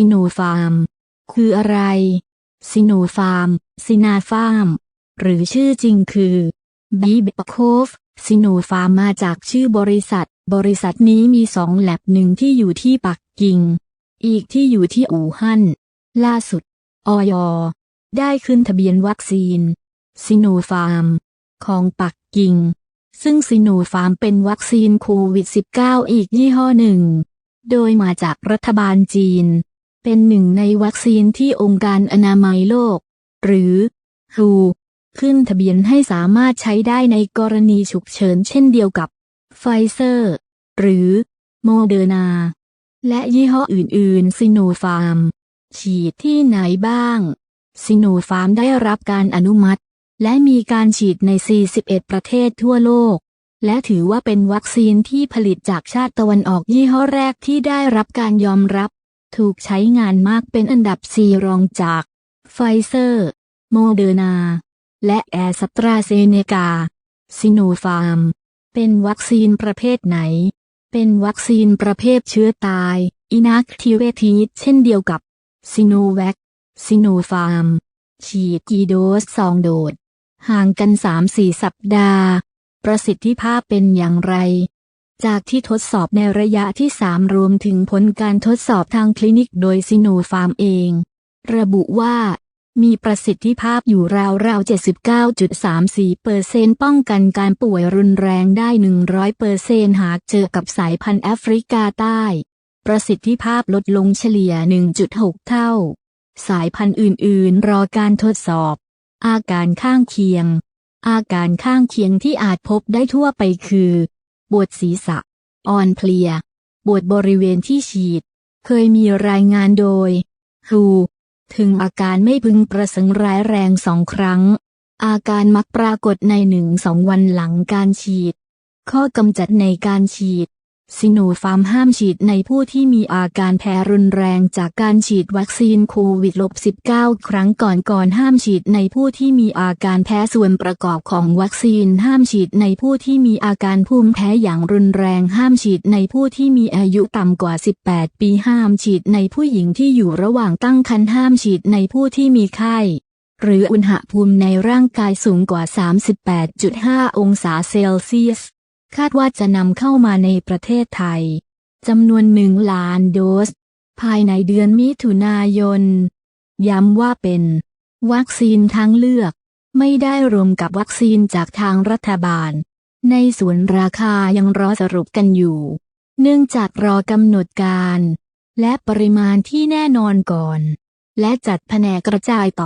ซิโนฟาร์ม คืออะไร ซิโนฟาร์ม ซินาฟาร์ม หรือชื่อจริงคือบีเบปโคฟซิโนฟาร์มมาจากชื่อบริษัท บริษัทนี้มีสองแลบหนึ่งที่อยู่ที่ปักกิ่ง อีกที่อยู่ที่อู่ฮั่น ล่าสุดออย ได้ขึ้นทะเบียนวัคซีน ซิโนฟาร์ม ของปักกิ่ง ซึ่งซิโนฟาร์มเป็นวัคซีนโควิด -19 อีกยี่ห้อหนึ่ง โดยมาจากรัฐบาลจีน เป็นหนึ่งในวัคซีนที่องค์การอนามัยโลก หรือ WHO ขึ้นทะเบียนให้สามารถใช้ได้ในกรณีฉุกเฉินเช่นเดียวกับไฟเซอร์ หรือโมเดอร์นา และยี่ห้ออื่นๆซิโนฟาร์ม ฉีดที่ไหนบ้าง ซิโนฟาร์มได้รับการอนุมัติ และมีการฉีดใน 41 ประเทศทั่วโลก และถือว่าเป็นวัคซีนที่ผลิตจากชาติตะวันออกยี่ห้อแรกที่ได้รับการยอมรับ ถูกใช้งานมากเป็นอันดับ 4 รองจากไฟเซอร์ โมเดอร์นา และแอสตราเซเนกาซิโนฟาร์ม เป็นวัคซีนประเภทไหน เป็นวัคซีนประเภทเชื้อตาย inactivated เช่นเดียวกับซิโนแวคซิโนฟาร์ม ฉีดกี่โดสซองโดด ห่างกัน 3-4 สัปดาห์ ประสิทธิภาพเป็นอย่างไร จากที่ทดสอบในระยะที่ 3 รวมถึงผลการทดสอบทางคลินิกโดยซิโนฟาร์มเอง ระบุว่า มีประสิทธิภาพอยู่ราวๆ 79.34เปอร์เซนป้องกันการป่วยรุนแรงได้ 100เปอร์เซนหากเจอกับสายพันธุ์แอฟริกาใต้ ประสิทธิภาพลดลงเฉลี่ย 1.6 เท่า สายพันธุ์อื่นๆ รอการทดสอบ อาการข้างเคียง อาการข้างเคียงที่อาจพบได้ทั่วไปคือ ปวดศีรษะ อ่อนเพลีย ปวดบริเวณที่ฉีด เคยมีรายงานโดยฮูถึงอาการไม่พึงประสงค์ร้ายแรงสองครั้ง อาการมักปรากฏในหนึ่งสองวันหลังการฉีด ข้อกำจัดในการฉีด ซิโนฟาร์มห้ามฉีดในผู้ที่มีอาการแพ้รุนแรงจากการฉีดวัคซีนโควิด -19 ครั้งก่อนก่อนห้ามฉีดในผู้ที่มีอาการแพ้ส่วนประกอบของวัคซีนห้ามฉีดในผู้ที่มีอาการภูมิแพ้อย่างรุนแรงห้ามฉีดในผู้ที่มีอายุต่ำกว่า 18 ปีห้ามฉีดในผู้หญิงที่อยู่ระหว่างตั้งครรภ์ห้ามฉีดในผู้ที่มีไข้หรืออุณหภูมิในร่างกายสูงกว่า 38.5 องศาเซลเซียส คาดว่าจะนำเข้ามาในประเทศไทยจำนวนหนึ่งล้านโดส ภายในเดือนมิถุนายน ย้ำว่าเป็น วัคซีนทางเลือก ไม่ได้รวมกับวัคซีนจากทางรัฐบาล ในส่วนราคายังรอสรุปกันอยู่ เนื่องจากรอกำหนดการ และปริมาณที่แน่นอนก่อน และจัดแผนกกระจายต่อ